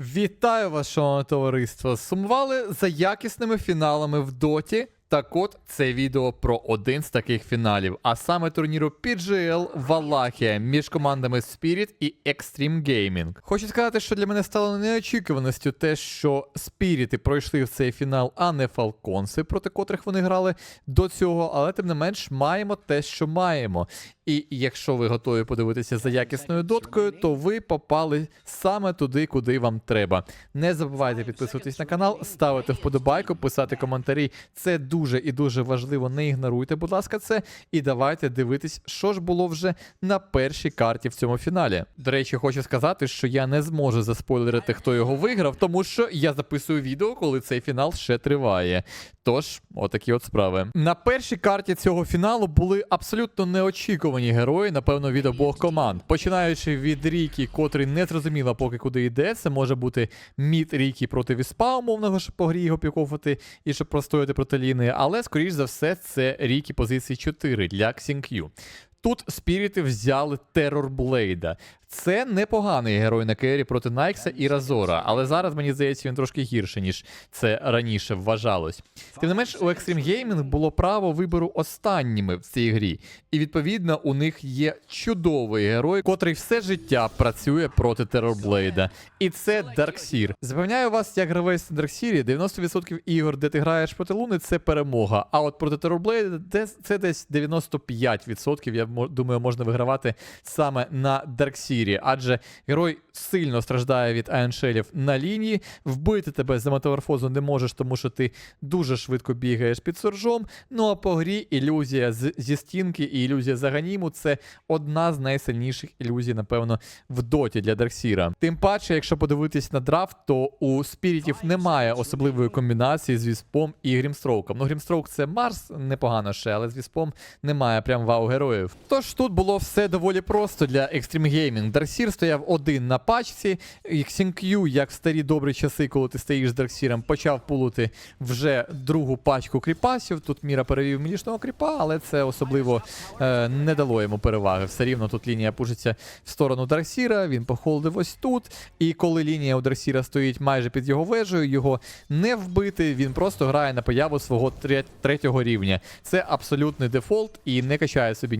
Вітаю вас, шановне товариство! Сумували за якісними фіналами в доті. Так от це відео про один з таких фіналів, а саме турніру PGL Валахія між командами Spirit і Extreme Gaming. Хочу сказати, що для мене стало неочікуваністю те, що Спіріти пройшли в цей фінал, а не Фалконси, проти котрих вони грали до цього, але тим не менш маємо те, що маємо. І якщо ви готові подивитися за якісною доткою, то ви попали саме туди, куди вам треба. Не забувайте підписуватись на канал, ставити вподобайку, писати коментарі. Це дуже і дуже важливо. Не ігноруйте, будь ласка, це. І давайте дивитись, що ж було вже на першій карті в цьому фіналі. До речі, хочу сказати, що я не зможу заспойлерити, хто його виграв, тому що я записую відео, коли цей фінал ще триває. Тож, отакі от справи. На першій карті цього фіналу були абсолютно неочікувані герої, напевно, від обох команд. Починаючи від Рікі, котрий не зрозуміла, поки куди йде. Це може бути мід Рікі проти Віспа, умовного, щоб по грі його пікофати і щоб простояти проти Ліни. Але, скоріш за все, це Рікі позиції 4 для Ксінк'ю. Тут спіріти взяли Терорблейда. Це непоганий герой на кері проти Найкса і Разора, але зараз мені здається він трошки гірше, ніж це раніше вважалось. Тим не менш, у Extreme Gaming було право вибору останніми в цій грі, і відповідно у них є чудовий герой, котрий все життя працює проти Терорблейда. І це Дарксір. Запевняю вас, як гравець на Дарксірі, 90% ігор, де ти граєш проти Луни, це перемога. А от проти Терорблейда це десь 95%, я думаю, можна вигравати саме на Дарксірі, адже герой сильно страждає від айоншелів на лінії. Вбити тебе за метаморфозу не можеш, тому що ти дуже швидко бігаєш під суржом. Ну а по грі ілюзія зі стінки і ілюзія Заганіму це одна з найсильніших ілюзій, напевно, в доті для Дарксіра. Тим паче, якщо подивитись на драфт, то у спірітів немає особливої комбінації з Віспом і Грімстроуком. Ну, Грімстроук це Марс, непогано ще, але з Віспом немає прям вау героїв. Тож тут було все доволі просто для Extreme Gaming. Дарксір стояв один на пачці, Xingqiu, як в старі добрі часи, коли ти стоїш з Дарксіром, почав пулити вже другу пачку кріпасів. Тут Міра перевів мілішного кріпа, але це особливо е, не дало йому переваги. Все рівно тут лінія пушиться в сторону Дарксіра, він похолодив ось тут. І коли лінія у Дарксіра стоїть майже під його вежею, його не вбити, він просто грає на появу свого третього рівня. Це абсолютний дефолт і не качає собі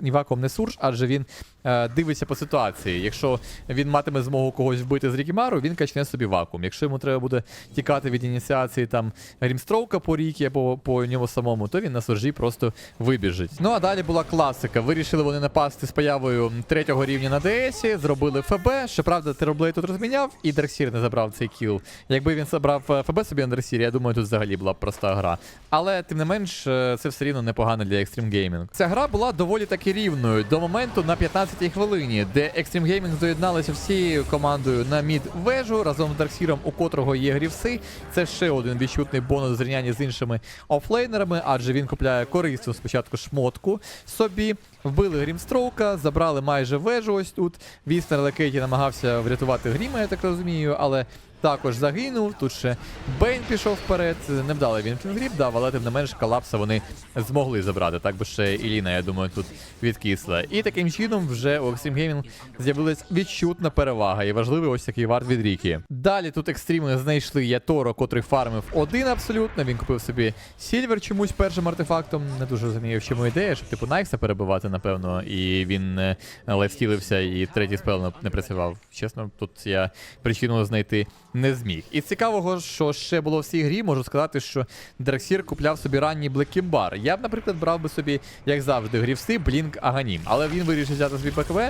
ні вакуум, ні сурж, адже він е, дивиться по ситуації. Якщо він матиме змогу когось вбити з Рікімару, він качне собі вакуум. Якщо йому треба буде тікати від ініціації там Грімстроука по рікі або по ньому самому, то він на суржі просто вибіжить. Ну а далі була класика. Вирішили вони напасти з появою третього рівня на ДСі, зробили ФБ. Щоправда, Тероблей тут розміняв, і Дарксір не забрав цей кіл. Якби він забрав е, ФБ собі на Дарксірі, я думаю, тут взагалі була б проста гра. Але тим не менш, е, це все рівно непогано для Extreme Gaming. Ця гра була доволі таки рівною до моменту на 15-й хвилині, де Extreme Gaming доєдналися всією командою на мід вежу разом з Дарксіром, у котрого є грівси. Це ще один відчутний бонус в зрівнянні з іншими офлейнерами, адже він купляє корисну спочатку шмотку собі. Вбили Грімстроука, забрали майже вежу ось тут. Віснер Лекеті намагався врятувати Гріма, я так розумію, але також загинув. Тут ще Бейн пішов вперед. Невдалий він фінгріп дав, але тим не менш колапса вони змогли забрати. Так би ще і Ліна, я думаю, тут відкисла. І таким чином вже у Extreme Gaming з'явилась відчутна перевага. І важливий ось такий варт від Рікі. Далі тут екстріми знайшли Яторо, котрий фармив один абсолютно. Він купив собі Сільвер чомусь першим артефактом. Не дуже розумію, в чому ідея, щоб типу Найкса перебивати, напевно, і він е, лайфстілився, і третій спел не- не працював. Чесно, тут я причину знайти не зміг. І цікавого, що ще було в цій грі, можу сказати, що Дарксір купляв собі ранній Блекімбар. Я б, наприклад, брав би собі, як завжди, грівси, Блінк Аганім. Але він вирішив взяти собі ПКВ.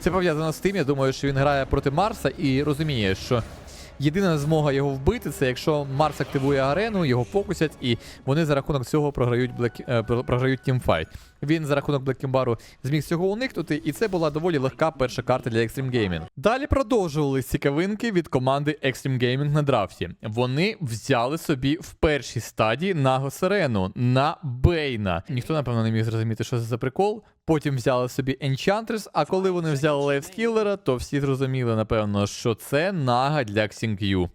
Це пов'язано з тим, я думаю, що він грає проти Марса і розуміє, що. Єдина змога його вбити, це якщо Марс активує арену, його фокусять, і вони за рахунок цього програють Блек... програють тімфайт. Він за рахунок Блеккімбару зміг цього уникнути, і це була доволі легка перша карта для Extreme Gaming. Далі продовжували цікавинки від команди Extreme Gaming на драфті. Вони взяли собі в першій стадії Наго Сирену на Бейна. Ніхто, напевно, не міг зрозуміти, що це за прикол. Потім взяли собі Enchantress, а коли вони взяли Лайфскілера, то всі зрозуміли, напевно, що це нага для Xingqiu.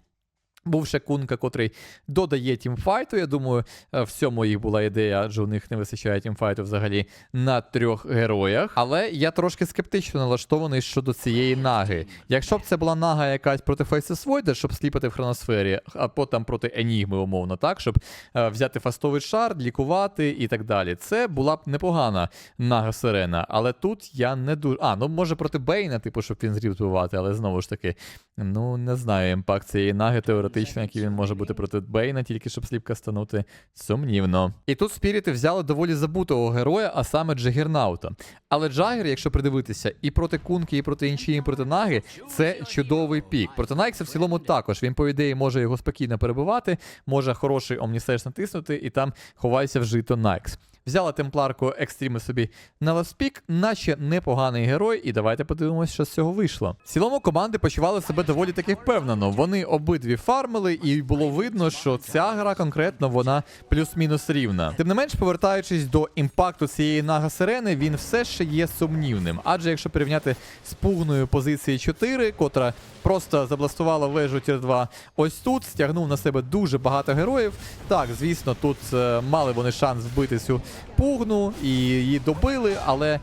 Був ще кунка, котрий додає тімфайту. Я думаю, е, в цьому їх була ідея, адже у них не вистачає тімфайту взагалі на трьох героях. Але я трошки скептично налаштований щодо цієї наги. Якщо б це була нага якась проти Faces Void, щоб сліпати в хроносфері, а потім проти Енігми, умовно, так, щоб е, взяти фастовий шар, лікувати і так далі. Це була б непогана нага Сирена. Але тут я не дуже. А, ну може проти Бейна, типу, щоб він зрів збивати, але знову ж таки, ну не знаю, імпакт цієї наги теоретично, який він може бути проти Бейна, тільки щоб сліпка станути. Сумнівно. І тут спіріти взяли доволі забутого героя, а саме Джагернаута. Але Джагер, якщо придивитися, і проти Кунки, і проти інші, і проти Наги, це чудовий пік. Проти Найкса в цілому також. Він, по ідеї, може його спокійно перебивати, може хороший омнісеш натиснути, і там ховається в жито Найкс. Взяла темпларку екстріми собі на ласпік, наче непоганий герой, і давайте подивимося, що з цього вийшло. В цілому команди почували себе доволі таки впевнено. Вони обидві фармили, і було видно, що ця гра конкретно вона плюс-мінус рівна. Тим не менш, повертаючись до імпакту цієї нага сирени, він все ще є сумнівним. Адже якщо порівняти з пугною позиції 4, котра просто забластувала вежу тір 2, ось тут стягнув на себе дуже багато героїв. Так, звісно, тут е, мали вони шанс вбити цю пугну і її добили, але.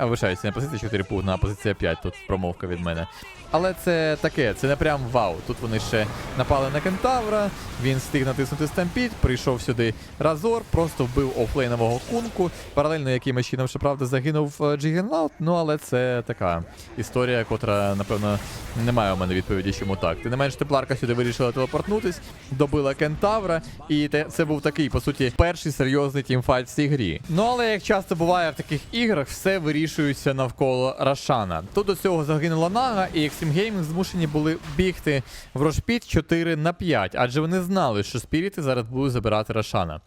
вишається, не позиція 4 пугна, а позиція 5 тут промовка від мене. Але це таке, це не прям вау. Тут вони ще напали на кентавра, він встиг натиснути стампід, прийшов сюди Разор, просто вбив офлейнового кунку. Паралельно якимось чином, щоправда, загинув е, Джігенлаут, ну але це така історія, котра, напевно, немає у мене відповіді, чому так. Ти не менш тепларка сюди вирішила телепортнутись, добила кентавра, і те, це був такий, по суті, перший серйозний тімфайт в цій грі. Ну але як часто буває в таких іграх, все вирішується навколо Рашана. Тут до цього загинула Нага, і Extreme Gaming змушені були бігти в Рошпіт 4 на 5, адже вони знали, що спіріти зараз будуть забирати Рашана.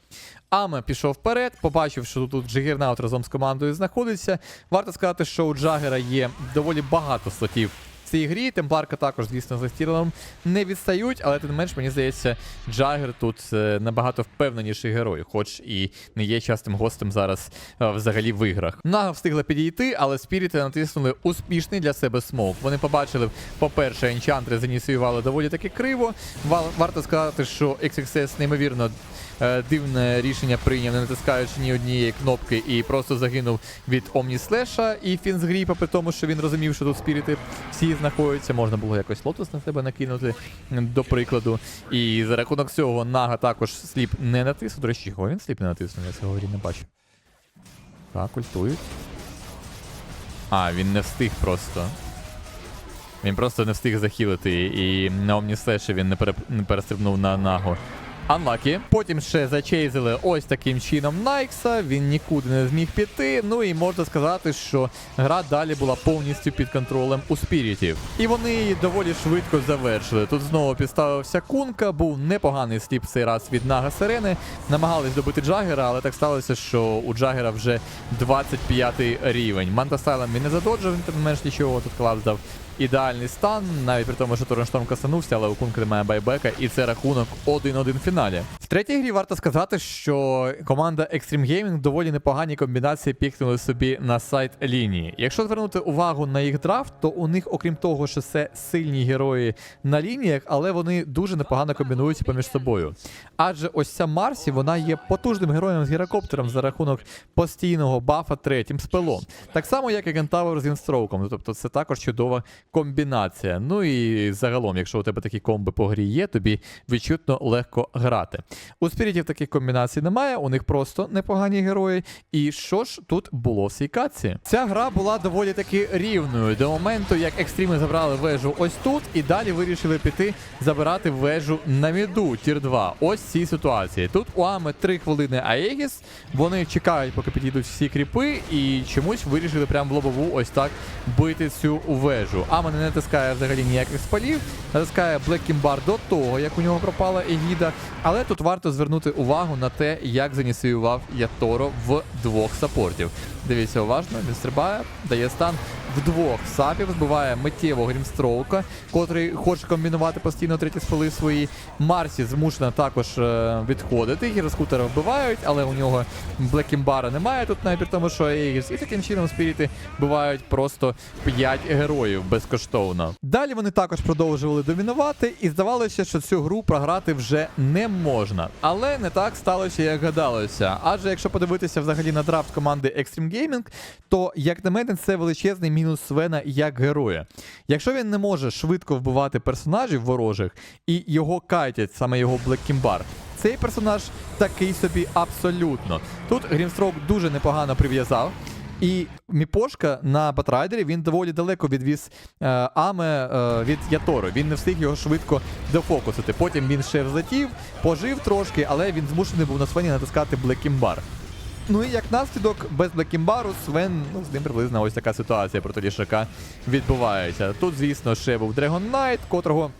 Аме пішов вперед, побачив, що тут Джигернаут разом з командою знаходиться. Варто сказати, що у Джагера є доволі багато слотів цій грі. Темпларка також, звісно, за стілером не відстають, але тим не менш, мені здається, Джагер тут е, набагато впевненіший герой, хоч і не є частим гостем зараз е, взагалі в іграх. Нага встигла підійти, але спіріти натиснули успішний для себе смок. Вони побачили, по-перше, енчантри заніціювали доволі таки криво. Ва- Варто сказати, що XXS неймовірно дивне рішення прийняв, не натискаючи ні однієї кнопки, і просто загинув від Омніслеша і Фінсгріпа, при тому, що він розумів, що тут спіріти всі знаходяться. Можна було якось лотос на себе накинути, до прикладу. І за рахунок цього Нага також сліп не натиснув. До речі, його він сліп не натиснув, я цього не бачу. Так, ультують. А, він не встиг просто. Він просто не встиг захилити, і на Омніслеші він не, пере... не перестрибнув на нагу. Анлакі. Потім ще зачейзили ось таким чином Найкса, він нікуди не зміг піти. Ну і можна сказати, що гра далі була повністю під контролем у спірітів. І вони її доволі швидко завершили. Тут знову підставився кунка, був непоганий сліп цей раз від Нага Сирени. Намагались добити Джагера, але так сталося, що у Джагера вже 25 рівень. Манта Сайлем він не задоджив, тим менш нічого тут колапс дав ідеальний стан, навіть при тому, що Торншторм касанувся, але у Кунка немає байбека, і це рахунок 1-1 в фіналі. В третій грі варто сказати, що команда Extreme Gaming доволі непогані комбінації пікнули собі на сайт лінії. Якщо звернути увагу на їх драфт, то у них, окрім того, що це сильні герої на лініях, але вони дуже непогано комбінуються поміж собою. Адже ось ця Марсі, вона є потужним героєм з гірокоптером за рахунок постійного бафа третім спелом. Так само, як і Кентавр з інстроуком. Тобто це також чудова комбінація. Ну і загалом, якщо у тебе такі комби по грі є, тобі відчутно легко грати. У спірітів таких комбінацій немає, у них просто непогані герої. І що ж тут було в цій? Ця гра була доволі таки рівною до моменту, як екстріми забрали вежу ось тут, і далі вирішили піти забирати вежу на міду Тір 2. Ось в цій ситуації. Тут у Ами 3 хвилини Аегіс. Вони чекають, поки підійдуть всі кріпи, і чомусь вирішили прямо в лобову ось так бити цю вежу. Ама не натискає взагалі ніяких спалів, натискає Kimbar до того, як у нього пропала Егіда. Але тут варто звернути увагу на те, як заніціював Яторо в двох саппортів. Дивіться уважно, він стрибає, дає стан, вдвох сапів, збиває миттєво Грімстроука, котрий хоче комбінувати постійно треті спили свої. Марсі змушена також е, відходити. Гіроскутера вбивають, але у нього Блекімбара немає тут навіть тому, що Ейгіс. І таким чином спіріти вбивають просто 5 героїв безкоштовно. Далі вони також продовжували домінувати, і здавалося, що цю гру програти вже не можна. Але не так сталося, як гадалося. Адже якщо подивитися взагалі на драфт команди Extreme Gaming, то, як на мене, це величезний мінус Свена як героя. Якщо він не може швидко вбивати персонажів ворожих і його кайтять, саме його Блеккімбар, цей персонаж такий собі абсолютно. Тут Грімстрок дуже непогано прив'язав. І Міпошка на Батрайдері він доволі далеко відвіз е, Аме е, від Ятору. Він не встиг його швидко дофокусити. Потім він ще взлетів, пожив трошки, але він змушений був на Свені натискати Блекімбар. Ну і як наслідок, без Блекімбару Свен, ну, з ним приблизно ось така ситуація проти Лішака відбувається. Тут, звісно, ще був Dragon Knight, котрого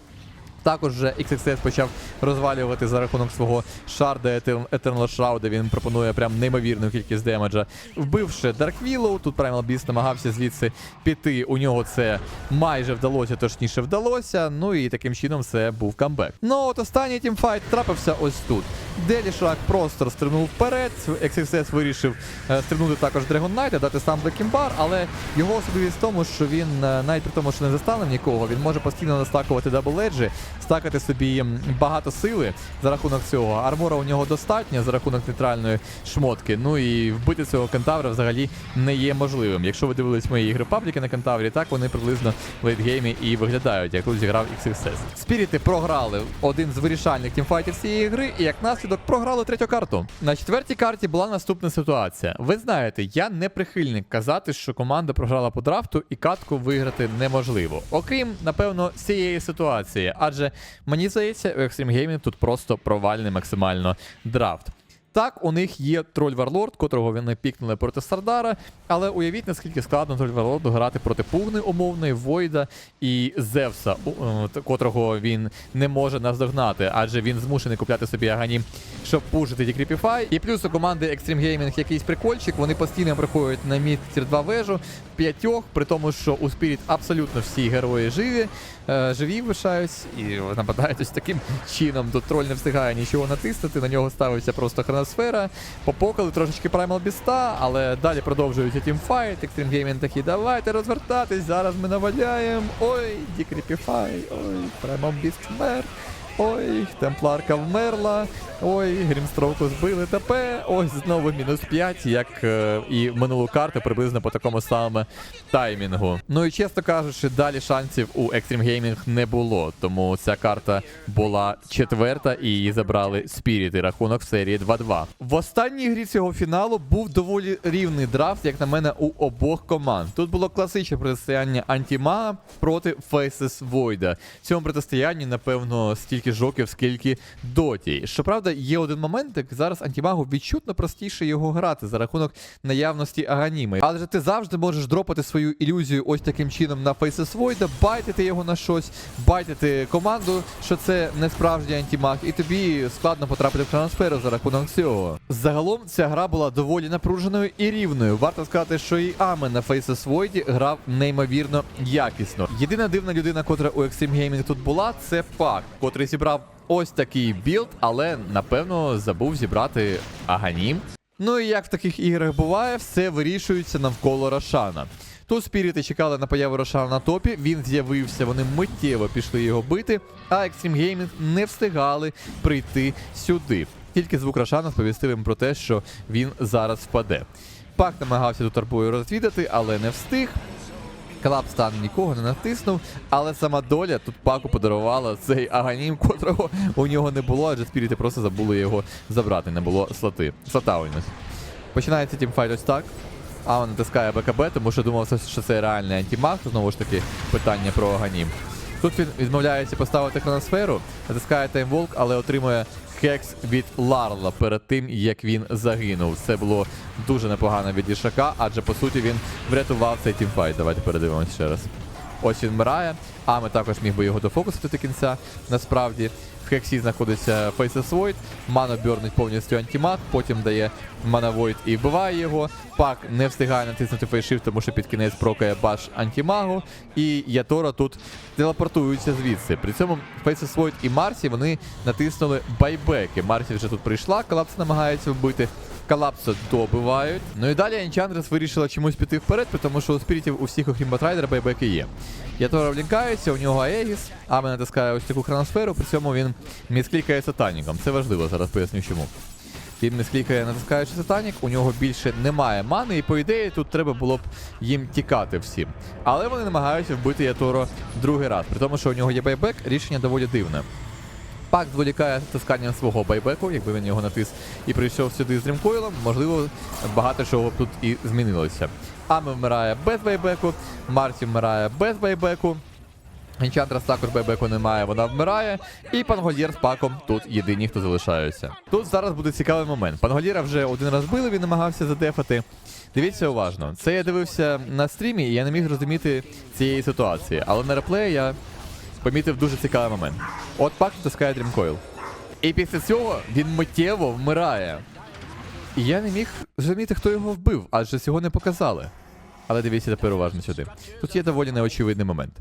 також вже XXS почав розвалювати за рахунок свого шарда Etern- Eternal Shroud, він пропонує прям неймовірну кількість демеджа. Вбивши Dark Willow, тут Primal Beast намагався звідси піти. У нього це майже вдалося, точніше вдалося. Ну і таким чином це був камбек. Ну от останній тімфайт трапився ось тут. Де Лішак просто стрибнув вперед. XXS вирішив е, стрибнути також Dragon Knight, дати сам Блекімбар, але його особливість в тому, що він е, навіть при тому, що не застанив нікого, він може постійно настакувати дабл-еджі, стакати собі багато сили за рахунок цього. Армора у нього достатньо за рахунок нейтральної шмотки. Ну і вбити цього кентавра взагалі не є можливим. Якщо ви дивились мої ігри пабліки на кентаврі, так вони приблизно в лейтгеймі і виглядають, як тут зіграв XXS. Спіріти програли один з вирішальних тімфайтів цієї гри, і як наслідок програли третю карту. На четвертій карті була наступна ситуація. Ви знаєте, я не прихильник казати, що команда програла по драфту і катку виграти неможливо. Окрім, напевно, цієї ситуації, адже мені здається, у Extreme Gaming тут просто провальний максимально драфт. Так, у них є троль Варлорд, котрого вони пікнули проти Сардара, але уявіть, наскільки складно троль Варлорду грати проти Пугни умовної, Войда і Зевса, е, котрого він не може наздогнати, адже він змушений купляти собі аганім, щоб пушити ті Creepify. І плюс у команди Extreme Gaming якийсь прикольчик, вони постійно приходять на мід тір 2 вежу, п'ятьох, при тому, що у Spirit абсолютно всі герої живі, е, живі вишаюсь і нападають ось таким чином. Тут троль не встигає нічого натиснути, на нього ставиться просто хроносфера. Попокали трошечки Primal Біста, але далі продовжується тімфайт. Extreme Gaming такі, давайте розвертатись, зараз ми наваляємо. Ой, Дікріпіфай, ой, Primal Beast вмер. Ой, темпларка вмерла. Ой, Грімстроуку збили ТП. Ось знову мінус 5, як е, і минулу карту, приблизно по такому самому таймінгу. Ну і чесно кажучи, далі шансів у Extreme Gaming не було. Тому ця карта була четверта і її забрали. І рахунок в серії 2-2. В останній грі цього фіналу був доволі рівний драфт, як на мене, у обох команд. Тут було класичне протистояння Антімага проти Faces Void. В цьому протистоянні, напевно, стільки ж років, скільки доті. Щоправда, є один момент, як зараз антимагу відчутно простіше його грати за рахунок наявності аганіми. Адже ти завжди можеш дропати свою ілюзію ось таким чином на Faces Void, байтити його на щось, байтити команду, що це не справжній антимаг, і тобі складно потрапити в трансферу за рахунок цього. Загалом ця гра була доволі напруженою і рівною. Варто сказати, що і Аме на Faces Void грав неймовірно якісно. Єдина дивна людина, котра у Extreme Gaming тут була, це Пак, котрий зібрав ось такий білд, але напевно забув зібрати Аганім. Ну і як в таких іграх буває, все вирішується навколо Рошана. Тут спіріти чекали на появу Рошана на топі, він з'явився, вони миттєво пішли його бити, а Extreme Gaming не встигали прийти сюди. Тільки звук Рошана сповістив їм про те, що він зараз впаде. Пак намагався тут арбою розвідати, але не встиг. Клапстан нікого не натиснув, але сама доля тут паку подарувала цей аганім, котрого у нього не було, адже спіріти просто забули його забрати, не було слоти. Слота ось. Починається тімфайт ось так. Ава натискає БКБ, тому що думав, що це реальний антимаг. Знову ж таки, питання про аганім. Тут він відмовляється поставити хроносферу, натискає таймволк, але отримує хекс від Ларла перед тим, як він загинув. Це було дуже непогано від Ішака, адже по суті він врятував цей тімфайт. Давайте передивимося ще раз. Ось він вмирає. Ами також міг би його дофокусити до кінця. Насправді, в Хексі знаходиться Faceless Void, Мана бьорнить повністю антимаг, потім дає Мана Void і вбиває його. Пак не встигає натиснути фейшифт, тому що під кінець прокає баш антимагу. І Ятора тут телепортуються звідси. При цьому Faceless Void і Марсі вони натиснули байбеки. Марсі вже тут прийшла, колапс намагається вбити. Колапса добивають. Ну і далі Енчандрес вирішила чомусь піти вперед, тому що у спірітів у всіх, окрім Батрайдера, байбеки є. Ятора влінкається, у нього Аегіс, Аме натискає ось таку хроносферу, при цьому він місклікає сатаніком. Це важливо, зараз поясню чому. Він місклікає, натискаючи сатанік, у нього більше немає мани, і по ідеї тут треба було б їм тікати всім. Але вони намагаються вбити Яторо другий раз, при тому, що у нього є байбек, рішення доволі дивне. Пак зволікає натисканням свого байбеку, якби він його натис і прийшов сюди з Дрімкойлом, можливо, багато чого б тут і змінилося. Ами вмирає без байбеку, Марті вмирає без байбеку. Енчантрас також байбеку немає, вона вмирає. І Пангольєр з паком тут єдині, хто залишаються. Тут зараз буде цікавий момент. Пангольєра вже один раз били, він намагався задефати. Дивіться уважно. Це я дивився на стрімі, і я не міг зрозуміти цієї ситуації. Але на реплеї я помітив дуже цікавий момент. От пак натискає Дрімкойл. І після цього він миттєво вмирає. І я не міг зрозуміти, хто його вбив, адже цього не показали. Але дивіться тепер уважно сюди. Тут є доволі неочевидний момент.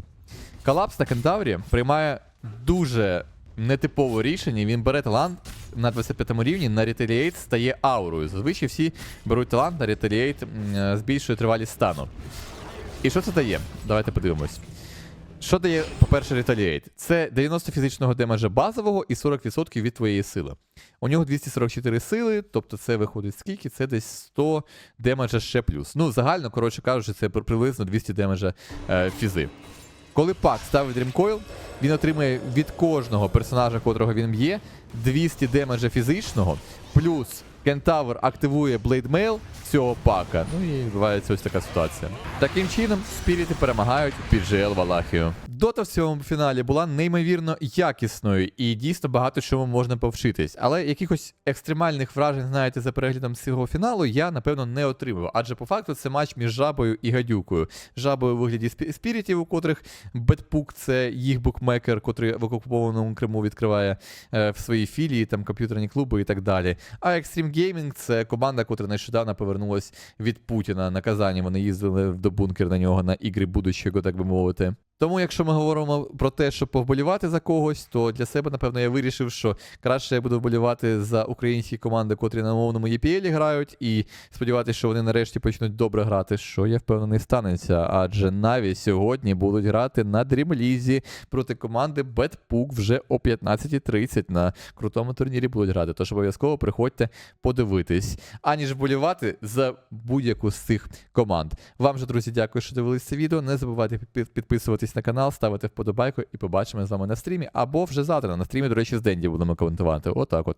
Колапс на кентаврі приймає дуже нетипове рішення. Він бере талант на 25 рівні на Retaliate стає аурою. Зазвичай всі беруть талант на Retaliate, е, збільшує тривалість стану. І що це дає? Давайте подивимось. Що дає, по-перше, Retaliate? Це 90 фізичного демеджа базового і 40% від твоєї сили. У нього 244 сили, тобто це виходить скільки? Це десь 100 демеджа ще плюс. Ну, загально, коротше кажучи, це приблизно 200 демеджа е, фізи. Коли пак ставить Dreamcoil, він отримує від кожного персонажа, котрого він б'є, 200 демеджа фізичного, плюс Кентавр активує блейдмейл цього пака. Ну і відбувається ось така ситуація. Таким чином, спіріти перемагають PGL Валахію. Дота в цьому фіналі була неймовірно якісною і дійсно багато чому можна повчитись. Але якихось екстремальних вражень, знаєте, за переглядом цього фіналу я напевно не отримав. Адже по факту це матч між жабою і гадюкою. Жабою у вигляді спі- спірітів, у котрих Бетпук це їх букмекер, котрий в окупованому Криму відкриває е, в своїй філії, там комп'ютерні клуби і так далі. А Extreme Gaming це команда, котра нещодавно повернулась від Путіна на Казані. Вони їздили до бункер на нього на ігри будущого, так би мовити. Тому, якщо ми говоримо про те, щоб повболівати за когось, то для себе, напевно, я вирішив, що краще я буду вболівати за українські команди, котрі на мовному EPL грають, і сподіватися, що вони нарешті почнуть добре грати, що я впевнений станеться. Адже навіть сьогодні будуть грати на Дрімлізі проти команди Бетпук вже о 15.30 на крутому турнірі будуть грати. Тож обов'язково приходьте подивитись, аніж вболівати за будь-яку з цих команд. Вам же, друзі, дякую, що дивились це відео. Не забувайте підпи- підписуватись на канал, ставити вподобайку і побачимо з вами на стрімі. Або вже завтра на стрімі, до речі, з Денді будемо коментувати. Отак от.